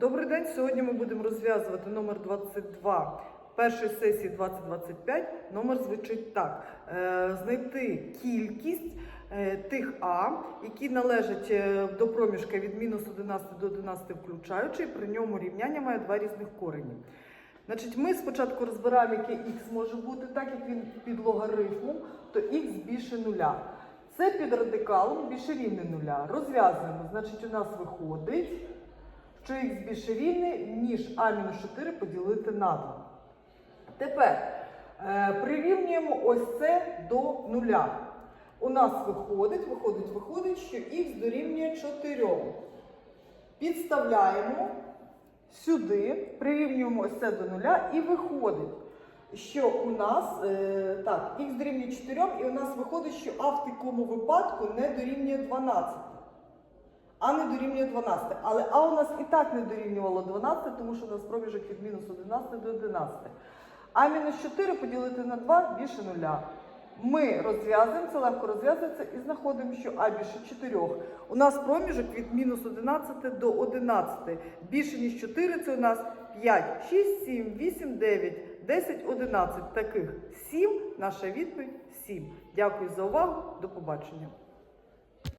Добрий день. Сьогодні ми будемо розв'язувати номер 22 першої сесії 2025. Номер звучить так: Е, знайти кількість е, тих А, які належать е, до проміжка від мінус 11 до 11 включаючи, і при ньому рівняння має два різних корені. Значить, ми спочатку розбираємо, яке х може бути, так як він під логарифмом, то х більше нуля. Це під радикалом більше рівне нуля. Розв'язуємо. Значить, у нас виходить, що х більше рівне, ніж А-4 поділити на 2. Тепер е, прирівнюємо ось це до нуля. У нас виходить, виходить, виходить, що х дорівнює 4. Підставляємо сюди, прирівнюємо ось це до нуля і виходить, що у нас е, так, х дорівнює 4, і у нас виходить, що а в такому випадку не дорівнює 12. А не дорівнює 12. Але А у нас і так не дорівнювало 12, тому що у нас проміжок від мінус 11 до 11. А мінус 4 поділити на 2 більше нуля. Ми розв'язуємо, це легко розв'язується і знаходимо, що А більше 4. У нас проміжок від мінус 11 до 11. Більше ніж 4 це у нас 5, 6, 7, 8, 9, 10, 11. Таких 7. Наша відповідь 7. Дякую за увагу. До побачення.